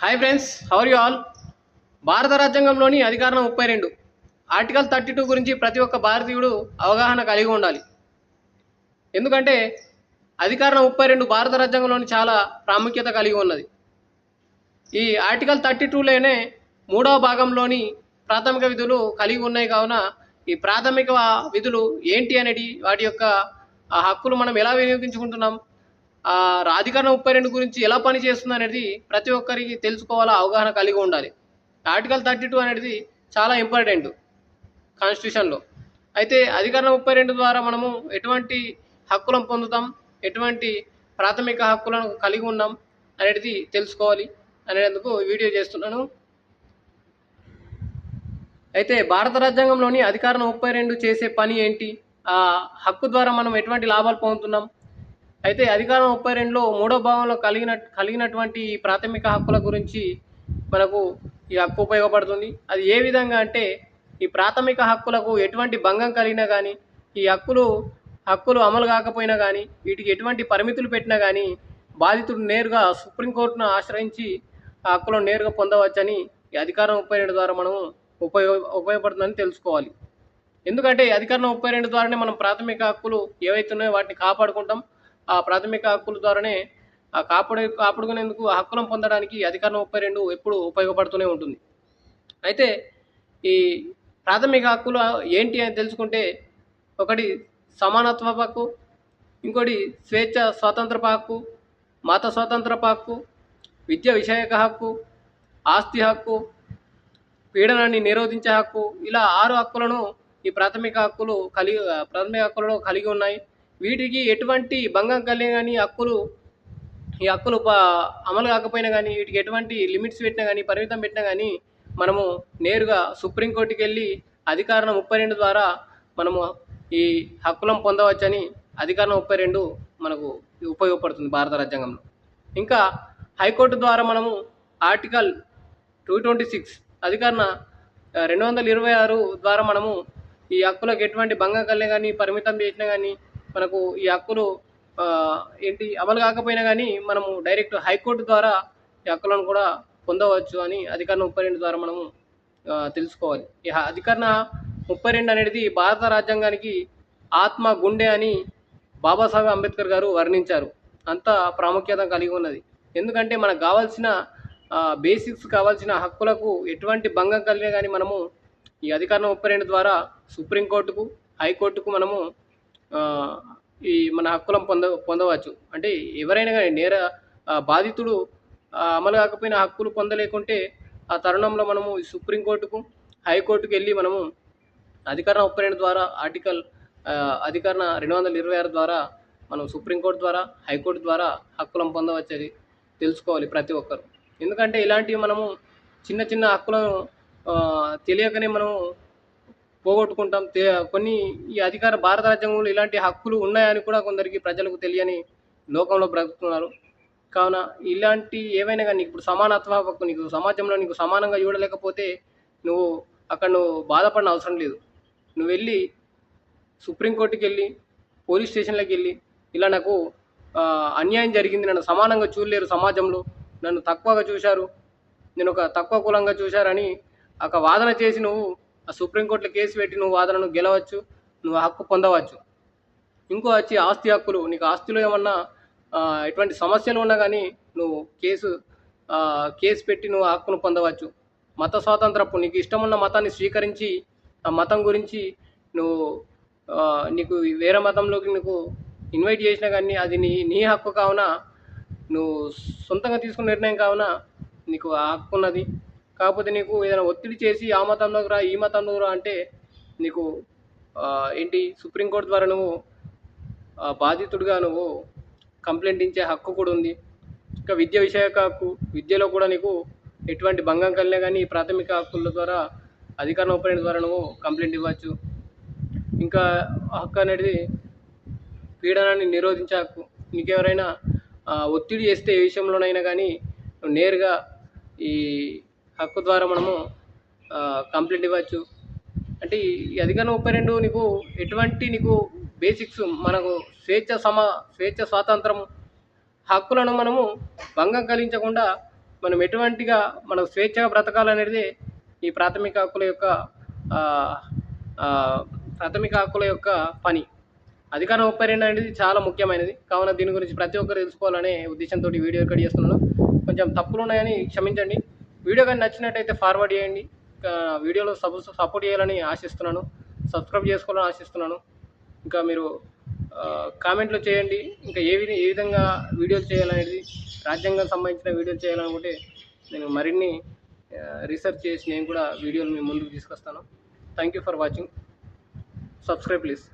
Hi friends how are you all భారత రాజ్యాంగంలోని అధికారం ముప్పై రెండు. ఆర్టికల్ థర్టీ టూ గురించి ప్రతి ఒక్క భారతీయుడు అవగాహన కలిగి ఉండాలి. ఎందుకంటే అధికారం ముప్పై రెండు భారత రాజ్యాంగంలోని చాలా ప్రాముఖ్యత కలిగి ఉన్నది. ఈ ఆర్టికల్ థర్టీ టూలోనే మూడవ భాగంలోని ప్రాథమిక విధులు కలిగి ఉన్నాయి కావున ఈ ప్రాథమిక విధులు ఏంటి అనేది వాటి యొక్క ఆ హక్కులు మనం ఎలా వినియోగించుకుంటున్నాం ఆ ముప్పై రెండు గురించి ఎలా పనిచేస్తుంది అనేది ప్రతి ఒక్కరికి తెలుసుకోవాలా అవగాహన కలిగి ఉండాలి. ఆర్టికల్ థర్టీ టూ అనేది చాలా ఇంపార్టెంట్ కాన్స్టిట్యూషన్లో అయితే అధికరణ ముప్పై రెండు ద్వారా మనము ఎటువంటి హక్కులను పొందుతాం ఎటువంటి ప్రాథమిక హక్కులను కలిగి ఉన్నాం అనేది తెలుసుకోవాలి అనేందుకు వీడియో చేస్తున్నాను. అయితే భారత రాజ్యాంగంలోని అధికారం ముప్పై రెండు చేసే పని ఏంటి? ఆ హక్కు ద్వారా మనం ఎటువంటి లాభాలు పొందుతున్నాం? అయితే అధికారం ముప్పై రెండులో మూడో భాగంలో కలిగిన కలిగినటువంటి ప్రాథమిక హక్కుల గురించి మనకు ఈ హక్కు ఉపయోగపడుతుంది. అది ఏ విధంగా అంటే ఈ ప్రాథమిక హక్కులకు ఎటువంటి భంగం కలిగినా కానీ ఈ హక్కులు హక్కులు అమలు కాకపోయినా కానీ వీటికి ఎటువంటి పరిమితులు పెట్టినా కానీ బాధితుడు నేరుగా సుప్రీంకోర్టును ఆశ్రయించి ఆ హక్కులను నేరుగా పొందవచ్చని ఈ అధికారం ముప్పై రెండు ద్వారా మనము ఉపయోగ ఉపయోగపడుతుందని తెలుసుకోవాలి. ఎందుకంటే అధికారం ముప్పై రెండు ద్వారానే మనం ప్రాథమిక హక్కులు ఏవైతున్నాయో వాటిని కాపాడుకుంటాం. ఆ ప్రాథమిక హక్కుల ద్వారానే ఆ కాపాడు కాపాడుకునేందుకు ఆ హక్కులను పొందడానికి అధికారం ముప్పై రెండు ఎప్పుడు ఉపయోగపడుతూనే ఉంటుంది. అయితే ఈ ప్రాథమిక హక్కులు ఏంటి అని తెలుసుకుంటే ఒకటి సమానత్వ హక్కు ఇంకోటి స్వేచ్ఛ స్వాతంత్ర హక్కు మత స్వాతంత్ర హక్కు విద్య విషయక హక్కు ఆస్తి హక్కు పీడనాన్ని నిరోధించే హక్కు ఇలా ఆరు హక్కులను ఈ ప్రాథమిక హక్కులు కలిగి ప్రాథమిక హక్కులను కలిగి ఉన్నాయి. వీటికి ఎటువంటి భంగం కలిగిన కానీ హక్కులు ఈ హక్కులు అమలు కాకపోయినా కానీ వీటికి ఎటువంటి లిమిట్స్ పెట్టినా కానీ పరిమితం పెట్టినా కానీ మనము నేరుగా సుప్రీంకోర్టుకి వెళ్ళి అధికారం ముప్పై రెండు ద్వారా మనము ఈ హక్కులను పొందవచ్చని అధికారం ముప్పై రెండు మనకు ఉపయోగపడుతుంది భారత రాజ్యాంగంలో. ఇంకా హైకోర్టు ద్వారా మనము ఆర్టికల్ టూ ట్వంటీ సిక్స్ అధికారణ రెండు వందల ఇరవై ఆరు ద్వారా మనము ఈ హక్కులకు ఎటువంటి భంగం కలిగిన కానీ పరిమితం చేసినా కానీ మనకు ఈ హక్కులు ఏంటి అమలు కాకపోయినా కానీ మనము డైరెక్ట్ హైకోర్టు ద్వారా ఈ హక్కులను కూడా పొందవచ్చు అని అధికరణ ముప్పై రెండు ద్వారా మనము తెలుసుకోవాలి. ఈ అధికరణ ముప్పై రెండు అనేది భారత రాజ్యాంగానికి ఆత్మ గుండె అని బాబాసాహెబ్ అంబేద్కర్ గారు వర్ణించారు. అంత ప్రాముఖ్యత కలిగి ఉన్నది. ఎందుకంటే మనకు కావాల్సిన బేసిక్స్ కావాల్సిన హక్కులకు ఎటువంటి భంగం కలిగినా కానీ మనము ఈ అధికారం ముప్పై రెండు ద్వారా సుప్రీంకోర్టుకు హైకోర్టుకు మనము ఈ మన హక్కులను పొంద పొందవచ్చు. అంటే ఎవరైనా కానీ నేర బాధితుడు అమలు కాకపోయినా హక్కులు పొందలేకుంటే ఆ తరుణంలో మనము ఈ సుప్రీంకోర్టుకు హైకోర్టుకు వెళ్ళి మనము అధికరణ ముప్పై ద్వారా ఆర్టికల్ అధికరణ రెండు వందల ఇరవై ఆరు ద్వారా మనం సుప్రీంకోర్టు ద్వారా హైకోర్టు ద్వారా హక్కులను పొందవచ్చది తెలుసుకోవాలి ప్రతి ఒక్కరు. ఎందుకంటే ఇలాంటివి మనము చిన్న చిన్న హక్కులను తెలియకనే మనము పోగొట్టుకుంటాం. కొన్ని ఈ అధికార భారత రాజ్యాంగంలో ఇలాంటి హక్కులు ఉన్నాయని కూడా కొందరికి ప్రజలకు తెలియని లోకంలో బ్రతుకుతున్నారు. కావున ఇలాంటి ఏవైనా కానీ ఇప్పుడు సమానత్వ హక్కు నీకు సమాజంలో నీకు సమానంగా చూడలేకపోతే నువ్వు అక్కడ నువ్వు బాధపడిన అవసరం లేదు. నువ్వు వెళ్ళి సుప్రీంకోర్టుకి వెళ్ళి పోలీస్ స్టేషన్లోకి వెళ్ళి ఇలా నాకు అన్యాయం జరిగింది నన్ను సమానంగా చూడలేరు సమాజంలో నన్ను తక్కువగా చూశారు నేను ఒక తక్కువ కులంగా చూశారని ఒక వాదన చేసి నువ్వు సుప్రీంకోర్టులో కేసు పెట్టి నువ్వు వాదనను గెలవచ్చు నువ్వు హక్కు పొందవచ్చు. ఇంకో వచ్చి ఆస్తి హక్కులు నీకు ఆస్తిలో ఏమన్నా ఎటువంటి సమస్యలు ఉన్నా కానీ నువ్వు కేసు కేసు పెట్టి నువ్వు హక్కును పొందవచ్చు. మత స్వాతంత్రపు నీకు ఇష్టమున్న మతాన్ని స్వీకరించి ఆ మతం గురించి నువ్వు నీకు వేరే మతంలోకి నీకు ఇన్వైట్ చేసినా కానీ అది నీ నీ హక్కు కావున నువ్వు సొంతంగా తీసుకున్న నిర్ణయం కావున నీకు ఆ హక్కు ఉన్నది. కాకపోతే నీకు ఏదైనా ఒత్తిడి చేసి ఆ మతంలోకి రా ఈ మతంలోకి రా అంటే నీకు ఏంటి? సుప్రీంకోర్టు ద్వారా నువ్వు బాధితుడిగా నువ్వు కంప్లైంట్ ఇచ్చే హక్కు కూడా ఉంది. ఇంకా విద్య విషయక హక్కు విద్యలో కూడా నీకు ఎటువంటి భంగం కలిగినా కానీ ప్రాథమిక హక్కుల ద్వారా అధికార ఉపరణ ద్వారా నువ్వు కంప్లైంట్ ఇవ్వచ్చు. ఇంకా హక్కు అనేది పీడనాన్ని నిరోధించే హక్కు. నీకెవరైనా ఒత్తిడి చేస్తే ఏ విషయంలోనైనా కానీ నువ్వు నేరుగా ఈ హక్కు ద్వారా మనము కంప్లైంట్ ఇవ్వచ్చు. అంటే ఈ అధికారం ముప్పై రెండు నీకు ఎటువంటి నీకు బేసిక్స్ మనకు స్వేచ్ఛ సమ స్వేచ్ఛ స్వాతంత్రం హక్కులను మనము భంగం కలిగించకుండా మనం ఎటువంటిగా మనం స్వేచ్ఛగా బ్రతకాలనేది ఈ ప్రాథమిక హక్కుల యొక్క ప్రాథమిక హక్కుల యొక్క పని. అధికారం ముప్పై రెండు అనేది చాలా ముఖ్యమైనది. కావున దీని గురించి ప్రతి ఒక్కరు తెలుసుకోవాలనే ఉద్దేశంతో వీడియో రికార్డ్ చేస్తున్నాను. కొంచెం తప్పులు ఉన్నాయని క్షమించండి. వీడియో కానీ నచ్చినట్టయితే ఫార్వర్డ్ చేయండి. వీడియోలో సబ్ సపోర్ట్ చేయాలని ఆశిస్తున్నాను. సబ్స్క్రైబ్ చేసుకోవాలని ఆశిస్తున్నాను. ఇంకా మీరు కామెంట్లు చేయండి. ఇంకా ఏ ఏ విధంగా వీడియోలు చేయాలనేది రాజ్యాంగం సంబంధించిన వీడియోలు చేయాలనుకుంటే నేను మరిన్ని రీసెర్చ్ చేసి నేను కూడా వీడియోలు మీ ముందుకు తీసుకొస్తాను. Thank you for watching subscribe please